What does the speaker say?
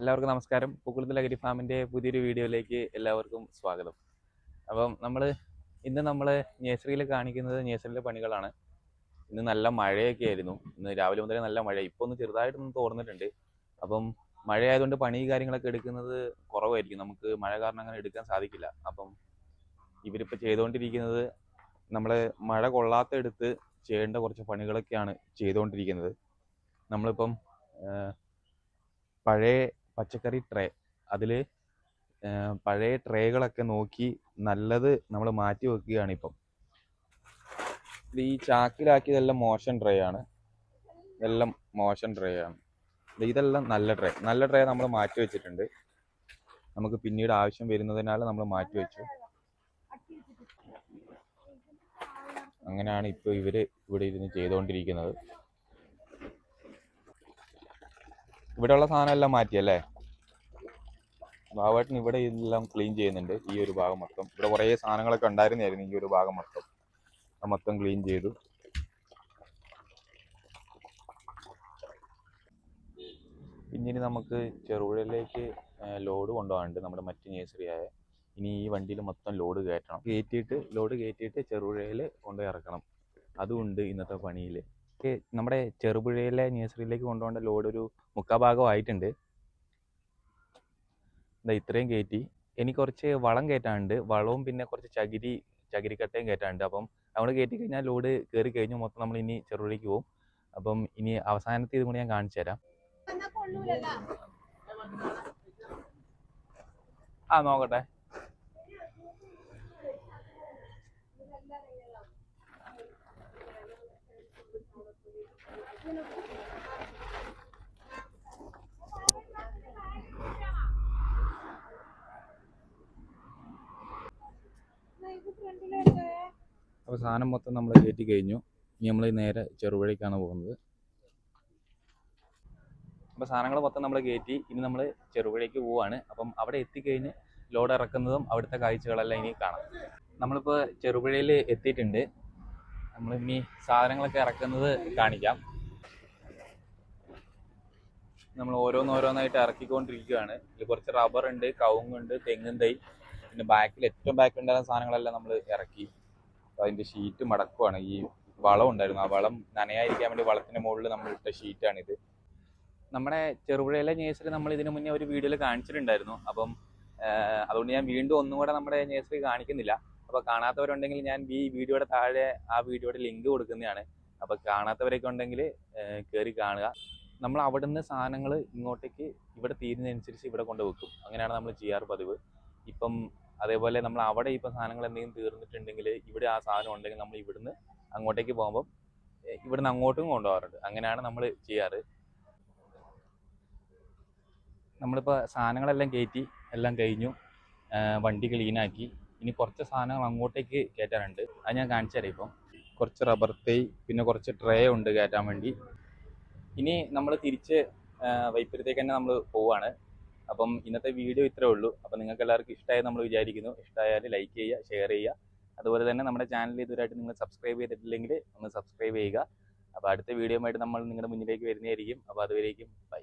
എല്ലാവർക്കും നമസ്കാരം. പൂക്കുളത്തിൽ അഗരി ഫാമിന്റെ പുതിയൊരു വീഡിയോയിലേക്ക് എല്ലാവർക്കും സ്വാഗതം. അപ്പം നമ്മൾ ഇന്ന് നമ്മൾ നേഴ്സറിയിൽ കാണിക്കുന്നത് നേഴ്സറിയിലെ പണികളാണ്. ഇന്ന് നല്ല മഴയൊക്കെ ആയിരുന്നു. ഇന്ന് രാവിലെ മുതലേ നല്ല മഴ ഇപ്പോൾ ഒന്ന് ചെറുതായിട്ടൊന്ന് തോർന്നിട്ടുണ്ട്. അപ്പം മഴയായതുകൊണ്ട് പണി കാര്യങ്ങളൊക്കെ എടുക്കുന്നത് കുറവായിരിക്കും. നമുക്ക് മഴ കാരണം അങ്ങനെ എടുക്കാൻ സാധിക്കില്ല. അപ്പം ഇവരിപ്പോൾ ചെയ്തുകൊണ്ടിരിക്കുന്നത് നമ്മൾ മഴ കൊള്ളാത്ത എടുത്ത് ചെയ്യേണ്ട കുറച്ച് പണികളൊക്കെയാണ് ചെയ്തുകൊണ്ടിരിക്കുന്നത്. നമ്മളിപ്പം പഴയ പച്ചക്കറി ട്രേ അതിൽ പഴയ ട്രേകളൊക്കെ നോക്കി നല്ലത് നമ്മൾ മാറ്റി വെക്കുകയാണ് ഇപ്പം. ഇത് ഈ ചാക്കിലാക്കിയതെല്ലാം മോശം ട്രേ ആണ്. ഇതെല്ലാം മോശം ട്രേ ആണ്. ഇതെല്ലാം നല്ല ട്രേ നല്ല ട്രേ നമ്മൾ മാറ്റി വെച്ചിട്ടുണ്ട്. നമുക്ക് പിന്നീട് ആവശ്യം വരുന്നതിനാൽ നമ്മൾ മാറ്റി വെച്ചു. അങ്ങനെയാണ് ഇപ്പോൾ ഇവർ ഇവിടെ ഇരുന്ന് ചെയ്തുകൊണ്ടിരിക്കുന്നത് ഇവിടെയുള്ള സാധനം എല്ലാം മാറ്റിയല്ലേ? ബാബേട്ടൻ ഇവിടെ എല്ലാം ക്ലീൻ ചെയ്യുന്നുണ്ട്. ഈ ഒരു ഭാഗം മൊത്തം. ഇവിടെ കുറേ സാധനങ്ങളൊക്കെ ഉണ്ടായിരുന്നായിരുന്നു ഈ ഒരു ഭാഗം മൊത്തം. മൊത്തം ക്ലീൻ ചെയ്തു. പിന്നീട് നമുക്ക് ചെറുപുഴയിലേക്ക് ലോഡ് കൊണ്ടുപോകാനുണ്ട് നമ്മുടെ മറ്റ് നേഴ്സറിയായ ഇനി ഈ വണ്ടിയിൽ മൊത്തം ലോഡ് കയറ്റണം. കയറ്റിയിട്ട് ലോഡ് കയറ്റിയിട്ട് ചെറുപുഴയിൽ കൊണ്ടുപോയി ഇറക്കണം. അതുമുണ്ട് ഇന്നത്തെ പണിയിൽ നമ്മുടെ ചെറുപുഴയിലെ നേഴ്സറിയിലേക്ക് കൊണ്ടുപോകേണ്ട ലോഡ് ഒരു മുക്കാ ഭാഗം ആയിട്ടുണ്ട്. ദാ ഇത്രയും കയറ്റി. ഇനി കുറച്ച് വളം കയറ്റാനുണ്ട്. വളവും പിന്നെ കുറച്ച് ചകിരി ചകിരിക്കട്ടയും കയറ്റാനുണ്ട്. അപ്പം അവിടെ കയറ്റി കഴിഞ്ഞാൽ ലോഡ് കയറി കഴിഞ്ഞു മൊത്തം നമ്മൾ ഇനി ചെറുപുഴയ്ക്ക് പോകും. അപ്പം ഇനി അവസാനത്തെ ഇതും കൂടി ഞാൻ കാണിച്ചു തരാം. ആ നോക്കട്ടെ. അപ്പോൾ സാധനം മൊത്തം നമ്മൾ കയറ്റി കഴിഞ്ഞു. ഇനി നമ്മൾ നേരെ ചെറുപുഴയ്ക്കാണ് പോകുന്നത്. അപ്പോൾ സാധനങ്ങൾ മൊത്തം നമ്മൾ കയറ്റി. ഇനി നമ്മൾ ചെറുപുഴയ്ക്ക് പോവാണ്. അപ്പം അവിടെ എത്തിക്കഴിഞ്ഞ് ലോഡ് ഇറക്കുന്നതും അവിടുത്തെ കാഴ്ചകളെല്ലാം ഇനി കാണാം. നമ്മളിപ്പോൾ ചെറുപുഴയിൽ എത്തിയിട്ടുണ്ട്. നമ്മൾ ഇനി സാധനങ്ങളൊക്കെ ഇറക്കുന്നത് കാണിക്കാം. നമ്മൾ ഓരോന്നോരോന്നായിട്ട് ഇറക്കിക്കൊണ്ടിരിക്കുകയാണ്. ഇതിൽ കുറച്ച് റബ്ബർ ഉണ്ട് കവുങ്ങുണ്ട് തെങ്ങും തൈ പിന്നെ ബാക്കിൽ ഏറ്റവും ബാക്കിൽ ഉണ്ടായിരുന്ന സാധനങ്ങളെല്ലാം നമ്മൾ ഇറക്കി. അതിന്റെ ഷീറ്റ് മടക്കുവാണ്. ഈ വളം ഉണ്ടായിരുന്നു. ആ വളം നനയായിരിക്കാൻ വേണ്ടി വളത്തിന്റെ മുകളിൽ നമ്മൾ ഇട്ട ഷീറ്റാണിത് നമ്മുടെ ചെറുപുഴയിലെ നേഴ്സറി നമ്മൾ ഇതിനു മുന്നേ ഒരു വീഡിയോയിൽ കാണിച്ചിട്ടുണ്ടായിരുന്നു. അപ്പം അതുകൊണ്ട് ഞാൻ വീണ്ടും ഒന്നും കൂടെ നമ്മുടെ നേഴ്സറി കാണിക്കുന്നില്ല. അപ്പോൾ കാണാത്തവരുണ്ടെങ്കിൽ ഞാൻ ഈ വീഡിയോയുടെ താഴെ ആ വീഡിയോയുടെ ലിങ്ക് കൊടുക്കുന്നതാണ്. അപ്പോൾ കാണാത്തവരൊക്കെ ഉണ്ടെങ്കിൽ കയറി കാണുക. നമ്മൾ അവിടുന്ന് സാധനങ്ങൾ ഇങ്ങോട്ടേക്ക് ഇവിടെ തീരുന്നതനുസരിച്ച് ഇവിടെ കൊണ്ട് വെക്കും അങ്ങനെയാണ് നമ്മൾ ചെയ്യാറ് പതിവ്. ഇപ്പം അതേപോലെ നമ്മൾ അവിടെ ഇപ്പം സാധനങ്ങൾ എന്തെങ്കിലും തീർന്നിട്ടുണ്ടെങ്കിൽ ഇവിടെ ആ സാധനം ഉണ്ടെങ്കിൽ നമ്മൾ ഇവിടുന്ന് അങ്ങോട്ടേക്ക് പോകുമ്പം ഇവിടുന്ന് അങ്ങോട്ടും കൊണ്ടുപോകാറുണ്ട്. അങ്ങനെയാണ് നമ്മൾ ചെയ്യാറ്. നമ്മളിപ്പോൾ സാധനങ്ങളെല്ലാം കയറ്റി എല്ലാം കഴിഞ്ഞു വണ്ടി വണ്ടി ക്ലീനാക്കി. ഇനി കുറച്ച് സാധനങ്ങൾ അങ്ങോട്ടേക്ക് കയറ്റാനുണ്ട്. അത് ഞാൻ കാണിച്ചു തരാം ഇപ്പം. കുറച്ച് റബ്ബർ തൈ പിന്നെ കുറച്ച് ട്രേ ഉണ്ട് കയറ്റാൻ വേണ്ടി. ഇനി നമ്മൾ തിരിച്ച് വൈപ്പരത്തേക്ക് തന്നെ നമ്മൾ പോവാണ്. അപ്പം ഇന്നത്തെ വീഡിയോ ഇത്രേ ഉള്ളൂ. അപ്പം നിങ്ങൾക്ക് എല്ലാവർക്കും ഇഷ്ടമായി നമ്മൾ വിചാരിക്കുന്നു. ഇഷ്ടമായാൽ ലൈക്ക് ചെയ്യുക ഷെയർ ചെയ്യുക. അതുപോലെ തന്നെ നമ്മുടെ ചാനൽ ഇതുവരായിട്ട് നിങ്ങൾ സബ്സ്ക്രൈബ് ചെയ്തിട്ടില്ലെങ്കിൽ ഒന്ന് സബ്സ്ക്രൈബ് ചെയ്യുക. അപ്പോൾ അടുത്ത വീഡിയോ ആയിട്ട് നമ്മൾ നിങ്ങളുടെ മുന്നിലേക്ക് വരുന്നതായിരിക്കും. അപ്പോൾ അതുവരേക്കും ബൈ